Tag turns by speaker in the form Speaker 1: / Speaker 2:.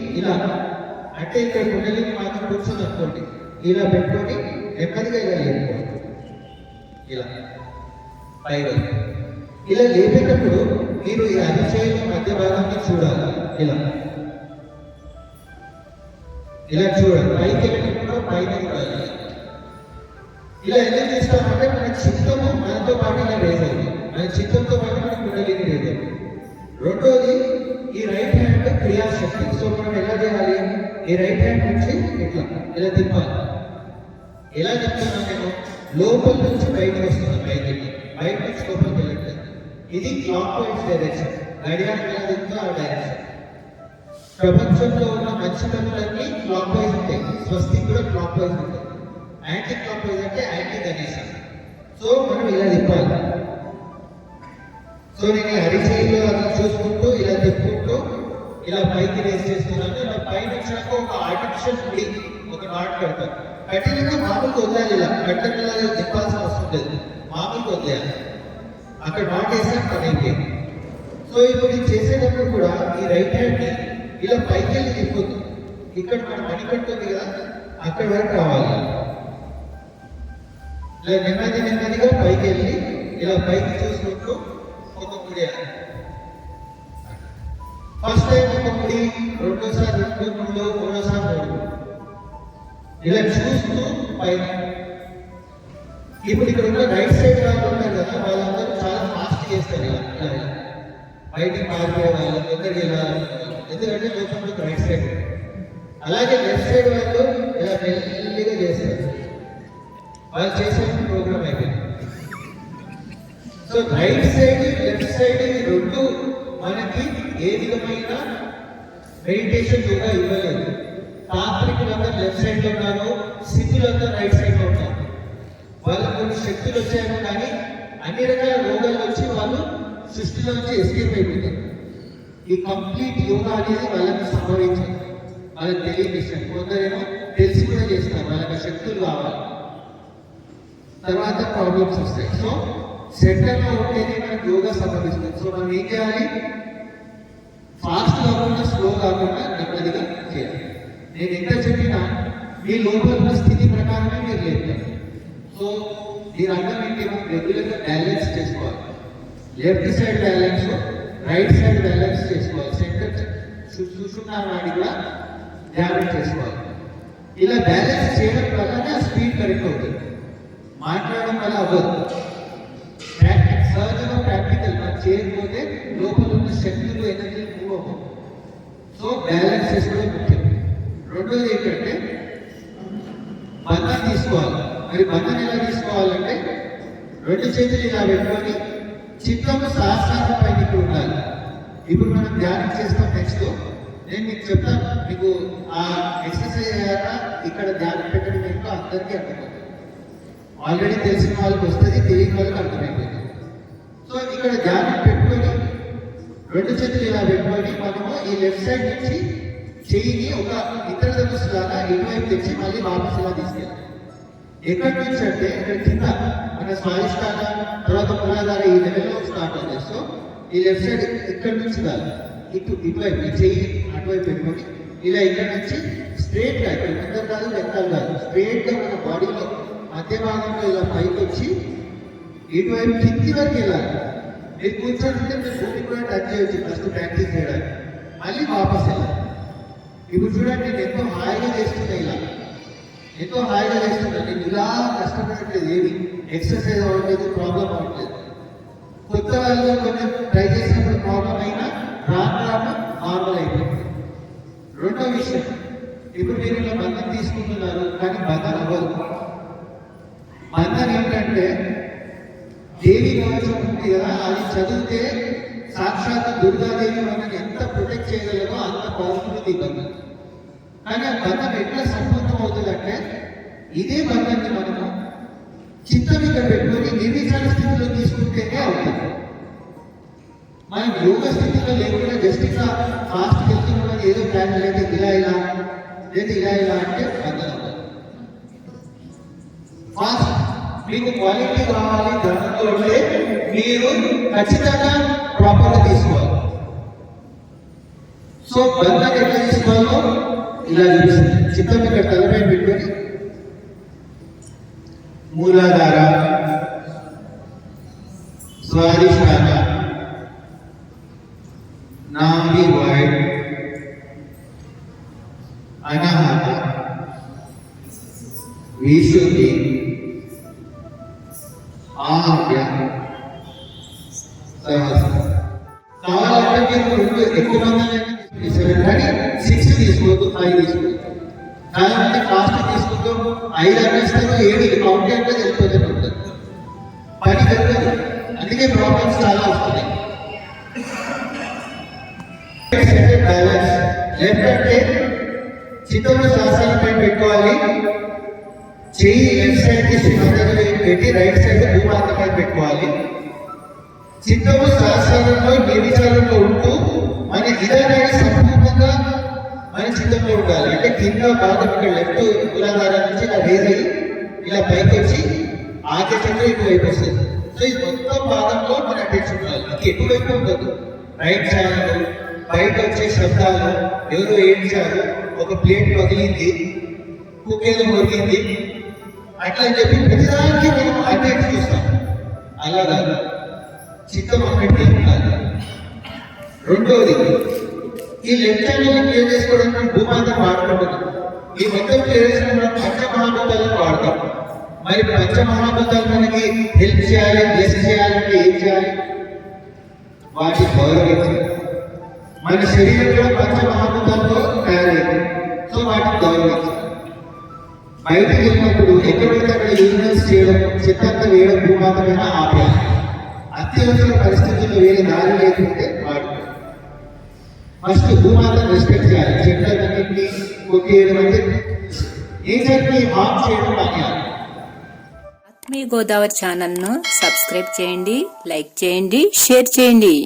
Speaker 1: ఇలా. అంటే ఇక్కడ కుండలిని మాత్రం కూర్చొని అనుకోండి. ఇలా పెట్టుకొని నెమ్మదిగా ఇలా లేపుకోండి ఇలా. పైగా. ఇలా లేపేటప్పుడు మీరు ఈ అరిచేయుల మధ్య భాగాన్ని చూడాలి. ఇలా. ఇలా చూడాలి. పైకి వెళ్ళినప్పుడు పైన చూడాలి ఇలా ఎందుకు చేస్తామంటే మన చిత్తము మనతో పాటు ఇలా రేజ్ రేజవుతుంది మన చిత్తంతో పాటు మన కుండలిని రేజ్ రేజవుతుంది రెండోది హ్యాండ్ క్రియాశక్తి సో మనం ఎలా చేయాలి ఈ రైట్ హ్యాండ్ నుంచి ఇట్లా ఇలా తిప్పాలి. ఎలా చెప్తున్నా నేను? లోపల నుంచి బయటకు వస్తున్నా బయటకి. బయట నుంచి లోపలికి వెళ్ళట్లేదు. ఇది క్లాక్ వైజ్ డైరెక్షన్ గడియారం ఎలా తిందో ఆ డైరెక్షన్ ప్రపంచంలో ఉన్న మంచి పనులన్నీ క్లాక్ వైజ్ ఉంటాయి. స్వస్తి కూడా క్లాక్ వైజ్ ఉంటాయి యాంటీ క్లాక్ వైజ్ అంటే యాంటీ గణేశం సో మనం ఇలా తిప్పాలి. సో నేను అరిచేయిలో అలా చూసుకుంటూ ఇలా తిప్పుకుంటూ ఇలా పైకి రేస్ చేస్తున్నాను ఇలా పైన వచ్చినాక ఒక ఆర్టిఫిషియల్ ముడి ఒక నాట్ కడతాను కఠినంగా మామూలుగా వదిలేయాలి ఇలా. కట్టెలా తిప్పాల్సిన అవసరం లేదు. మామూలుగా వదిలేయాలి అక్కడ నాట్ వేసిన పని అయిపోయింది సో ఇప్పుడు ఇది చేసేటప్పుడు కూడా ఈ రైట్ హ్యాండ్ ఇలా పైకి వెళ్ళి తిప్పొద్దు ఇక్కడ మన మణి కట్టుంది కదా అక్కడ వరకు రావాలి. ఇలా నెమ్మది నెమ్మదిగా పైకి వెళ్ళి ఇలా పైకి చూసుకుంటూ ఫస్ట్ టైం ఒకటి రెండోసారి రెండు ముళ్ళు మూడోసారి మూడు. ఇలా చూస్తూ పైన. ఇప్పుడు ఇక్కడ ఉన్న రైట్ సైడ్ వాళ్ళు ఉంటారు కదా వాళ్ళందరూ చాలా ఫాస్ట్ చేస్తారు ఇలా ఇలా బయటికి పారిపోయే వాళ్ళు ఎక్కడికి వెళ్ళాలి ఎందుకంటే లోపల రైట్ సైడ్ అలాగే లెఫ్ట్ సైడ్ వాళ్ళు ఇలా మెల్లిగా చేస్తారు. వాళ్ళు చేసే ప్రోగ్రామ్ అయిపోయింది. So right side left side రెండు మనకి ఏ విధమైన మెడిటేషన్ యోగా ఇవ్వలేదు. తాత్వికులంతా లెఫ్ట్ సైడ్లో ఉన్నారు సిద్ధులంతా రైట్ సైడ్లో ఉన్నారు వాళ్ళకి కొన్ని శక్తులు వచ్చాయో కానీ అన్ని రకాల రోగాలు వచ్చి వాళ్ళు సృష్టిలో నుంచి ఎస్కేప్ అయిపోతారు. ఈ కంప్లీట్ యోగా అనేది వాళ్ళకి సంభవించాలి వాళ్ళకి తెలియని విషయం కొందరేమో తెలిసి కూడా చేస్తారు. వాళ్ళకి శక్తులు కావాలి. తర్వాత ప్రాబ్లమ్స్ వస్తాయి. సో సెంటర్లో ఉంటేనే మనకు యోగా సంబంధిస్తుంది సో మనం ఏం చేయాలి? ఫాస్ట్ కాకుండా స్లో కాకుండా నెమ్మదిగా చేయాలి. నేను ఎంత చెప్పినా మీ లోపల ఉన్న స్థితి ప్రకారమే మీరు లేపుతారు. సో మీరు అర్థం ఏంటి రెగ్యులర్గా బ్యాలెన్స్ చేసుకోవాలి. Left side balance right side balance చేసుకోవాలి. సెంటర్ చూసుకున్న వాడి కూడా ధ్యానం చేసుకోవాలి. ఇలా బ్యాలెన్స్ చేయడం వల్ల స్పీడ్ కరెక్ట్ అవుతుంది. మాట్లాడడం వల్ల అవ్వదు ప్రాక్టిక్ సహజంగా ప్రాక్టికల్ మనం చేయకపోతే లోపల ఉన్న శక్తులు ఎనర్జీ మూవ్ అవుతుంది సో బ్యాలెన్స్ చేసుకోవడం ముఖ్యం. రెండోది ఏంటంటే బంధం తీసుకోవాలి. మరి బంధం ఎలా తీసుకోవాలంటే రెండు చేతులు ఇలా పెట్టుకొని చిత్తము సహస్రాల పైన ఉండాలి. ఇప్పుడు మనం ధ్యానం చేస్తాం నెక్స్ట్ నేను మీకు చెప్తాను మీకు ఆ ఎక్సర్సైజ్ అయ్యాక ఇక్కడ ధ్యానం పెట్టడం మీకు అందరికీ అర్థమవుతుంది. ఆల్రెడీ తెలిసిన వాళ్ళకి వస్తుంది తెలియని వాళ్ళకి అర్థమైపోతుంది. సో ఇక్కడ ధ్యానం పెట్టుకొని రెండు చేతులు ఇలా పెట్టుబడి మనము ఈ లెఫ్ట్ సైడ్ నుంచి చెయ్యిని ఒక ఇతర ధనుసు లాగా ఇటువైపు తెచ్చి మళ్ళీ వాపస్ ఇలా తీసుకెళ్ళాలి. ఎక్కడి నుంచి అంటే ఇక్కడ కింద మన స్వాదిష్టాన తర్వాత మూలాధార ఈ లెవెల్లో స్టార్ట్ అవుతుంది. సో ఈ లెఫ్ట్ సైడ్ ఇక్కడి నుంచి కాదు ఇటు ఇటువైపు ఈ చెయ్యి అటువైపు పెట్టుకొని ఇలా ఇక్కడ నుంచి స్ట్రేట్గా ఇక్కడ కింద కాదు వెనకాల కాదు స్ట్రేట్గా మన బాడీలో మధ్య భాగంలో ఇలా పైకి వచ్చి ఇటువైపు కింది వరకు వెళ్ళాలి. మీరు కూర్చోంటే ఉంటే మీరు భూమి కూడా టచ్ చేయొచ్చు ఫస్ట్ ప్రాక్టీస్ చేయడానికి. మళ్ళీ వాపస్ వెళ్ళాలి. ఇప్పుడు చూడండి నేను ఎంతో హాయిగా చేస్తున్నా ఇలా. ఎంతో హాయిగా చేస్తున్నా. నేను ఇలా కష్టపడట్లేదు ఏమి. ఎక్సర్సైజ్ అవ్వట్లేదు ప్రాబ్లం అవ్వట్లేదు. కొత్త వాళ్ళు కొంచెం ట్రై చేసినప్పుడు ప్రాబ్లం అయినా రాను రాను నార్మల్ అయిపోయింది రెండో విషయం ఇప్పుడు మీరు ఇలా బంధం తీసుకుంటున్నారు కానీ బంధం అవ్వదు. బంధం ఏంటంటే దేవి కవచం ఉంది కదా అది చదివితే సాక్షాత్ దుర్గాదేవి మనల్ని ఎంత ప్రొటెక్ట్ చేయగలదో అంత పవర్ఫుల్ ఈ బంధం కానీ ఆ బంధం ఎట్లా సంపూర్ణం అవుతుందంటే ఇదే బంధాన్ని మనము చిత్తం ఇక్కడ పెట్టుకొని నిర్విచార స్థితిలో తీసుకుంటేనే అవుతుంది. మనం యోగ స్థితిలో లేకుండా జస్ట్ ఇట్లా ఫాస్ట్ వెళ్తున్నది ఏదో ప్లాన్ లేదా ఇలా ఇలా లేదా ఇలా ఇలా అంటే బంధం అవుతుంది. ఫాస్ట్ మీకు క్వాలిటీ కావాలి ధనంలో మీరు ఖచ్చితంగా ప్రాపర్గా తీసుకోవాలి. సో బంధం ఎట్లా తీసుకోవాలో ఇలా చూపిస్తుంది. చిత్తం ఇక్కడ తలపై పెట్టుకొని మూలాధార స్వాధిష్టాన నాభి వాయు అనాహత విశుద్ధి ఆజ్ఞ సహస్రం మీరు ఎక్కువ మంది తీసుకోండి కానీ సిక్స్ తీసుకోవద్దు ఫైవ్ తీసుకోవద్దు చాలా మంది తీసుకుంటాం ఐదు అనిస్తారు ఏడు కౌంటర్ వెళ్ళిపోతూనే ఉంటుంది పని జరగదు అందుకే ప్రాబ్లమ్స్ చాలా వస్తున్నాయి బ్యాలెన్స్ లెఫ్ట్ అంటే చిత్తంలో శాస్త్రాలపై పెట్టుకోవాలి. చేయి లెఫ్ట్ సైడ్ తీసి మధ్యలో పెట్టి రైట్ సైడ్ భూమాత భూమాతపై పెట్టుకోవాలి. చిత్తము శాస్త్రంలో నిర్విచారంలో ఉంటూ మన ఇదానాన్ని సంపూర్ణంగా మన చిత్తంలో ఉండాలి. అంటే కింద భాగం ఇక్కడ లెఫ్ట్ మూలాధారం నుంచి ఇలా రేజ్ అయ్యి ఇలా పైకి వచ్చి ఆకే చంద్ర ఇటువైపు వస్తుంది. సో ఈ మొత్తం భాగంలో మన అటెన్షన్ ఉండాలి. ఇది ఎటువైపు ఉండదు. రైట్ ఛానల్ బయట వచ్చే శబ్దాలు ఎవరో ఏడ్చారు ఒక ప్లేట్ వదిలింది కుక్కేదో మురిగింది అట్లా అని చెప్పి ప్రతిదానికి మనం అటెంట్ చూస్తాం. అలా కాదు చిత్తం అక్కడికి ఉండాలి. రెండోది ఈ లెఫ్ట్ హ్యాండ్ క్లియర్ చేసుకోవడానికి మనం భూమాత వాడుకుంటున్నాం ఈ మొత్తం క్లియర్ చేసుకోవడం పంచమహాభూతాలను వాడతాం. మరి పంచమహాభూతాలు మనకి హెల్ప్ చేయాలి బ్లెస్ చేయాలంటే ఏం చేయాలి? వాటి గౌరవించాలి మన శరీరంలో కూడా పంచమహాభూతాలతో బయటకు వెళ్ళినప్పుడు ఎక్కడైతే అక్కడ యూనియన్స్ చేయడం చిత్తంతా వేయడం భూమాతమైన మీద అత్యవసర పరిస్థితుల్లో వేరే దారి లేకుంటే వాడు. ఫస్ట్ భూమాతను రెస్పెక్ట్ చేయాలి. చెట్లన్నింటినీ కొట్టేయడం అంటే నేచర్ని హామ్ చేయడం మానేయాలి
Speaker 2: మీ గోదావరి ఛానల్ను సబ్స్క్రైబ్ చేయండి లైక్ చేయండి షేర్ చేయండి.